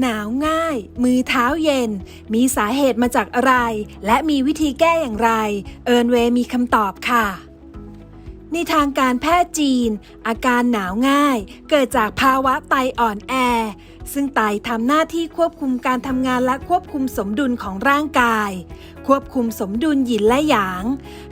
หนาวง่าย มือเท้าเย็น มีสาเหตุมาจากอะไร และมีวิธีแก้อย่างไร เอิร์นเวย์มีคำตอบค่ะ ในทางการแพทย์จีน อาการหนาวง่าย เกิดจากภาวะไตอ่อนแอ ซึ่งไตทำหน้าที่ควบคุมการทำงานและควบคุมสมดุลของร่างกาย ควบคุมสมดุลหยินและหยาง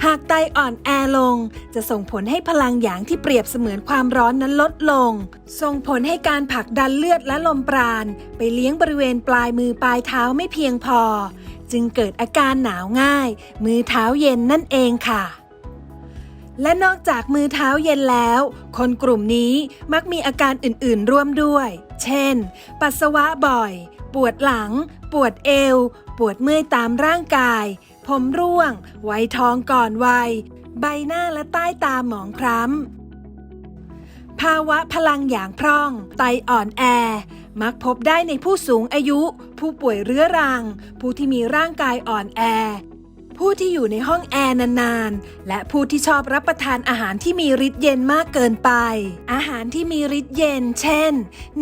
หากไตอ่อนแอลง จะส่งผลให้พลังหยางที่เปรียบเสมือนความร้อนนั้นลดลง ส่งผลให้การผลักดันเลือดและลมปราณ ไปเลี้ยงบริเวณปลายมือปลายเท้าไม่เพียงพอ จึงเกิดอาการหนาวง่าย มือเท้าเย็นนั่นเองค่ะ และนอกจากมือเท้าเย็นแล้ว คนกลุ่มนี้มักมีอาการอื่นๆร่วมด้วย เช่น ปัสสาวะบ่อย ปวดหลัง ปวดเอว ปวดเมื่อยตามร่างกาย ผมร่วง ไวยทองก่อนวัย ใบหน้าและใต้ตาหมองคล้ำ ภาวะพลังหยางพร่อง ไตอ่อนแอ มักพบได้ในผู้สูงอายุ ผู้ป่วยเรื้อรัง ผู้ที่มีร่างกายอ่อนแอ ผู้ที่อยู่ในห้องแอร์นานๆ และผู้ที่ชอบรับประทานอาหารที่มีฤทธิ์เย็นมากเกินไป อาหารที่มีฤทธิ์เย็น เช่น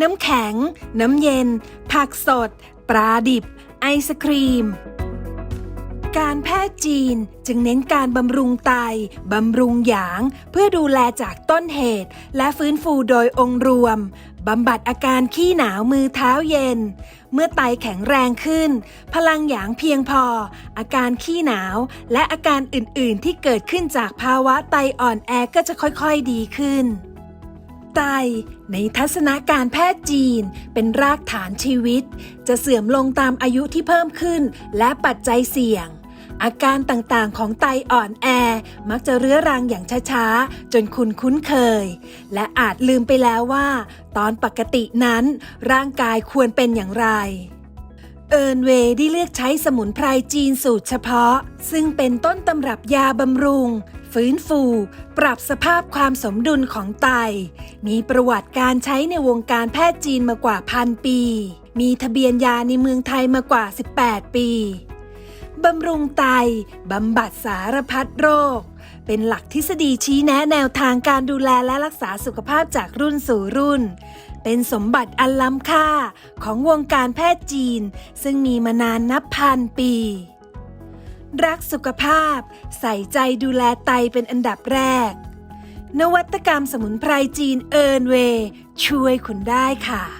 น้ำแข็ง น้ำเย็น ผักสด ปลาดิบ ไอศครีม การแพทย์จีนจึงเน้นการบำรุงไต บำรุงหยาง เพื่อดูแลจากต้นเหตุ และฟื้นฟูโดยองค์รวม บำบัดอาการขี้หนาวมือเท้าเย็น เมื่อไตแข็งแรงขึ้น พลังหยางเพียงพอ อาการขี้หนาว และอาการอื่นๆที่เกิดขึ้นจากภาวะไตอ่อนแอก็จะค่อยๆดีขึ้นไตในทัศนการแพทย์จีนเป็นรากฐานชีวิต จะเสื่อมลงตามอายุที่เพิ่มขึ้นและปัจจัยเสี่ยง อาการต่างๆของไตอ่อนแอ มักจะเรื้อรังอย่างช้าๆ จนคุณคุ้นเคย และอาจลืมไปแล้วว่า ตอนปกตินั้น ร่างกายควรเป็นอย่างไรเอิร์นเวย์ได้เลือกใช้สมุนไพรจีนสูตรเฉพาะ ซึ่งเป็นต้นตำรับยาบำรุง ฟื้นฟู ปรับสภาพความสมดุลของไต มีประวัติการใช้ในวงการแพทย์จีนมากว่าพันปี มีทะเบียนยาในเมืองไทยมากว่า 18 ปี บำรุงไต บำบัดสารพัดโรค เป็นหลักทฤษฎีชี้แนะแนวทางการดูแลและรักษาสุขภาพจากรุ่นสู่รุ่น เป็นสมบัติอันล้ำค่าของวงการแพทย์จีน ซึ่งมีมานานนับพันปี รักสุขภาพ ใส่ใจดูแลไตเป็นอันดับแรก นวัตกรรมสมุนไพรจีนเอิร์นเว ช่วยคุณได้ค่ะ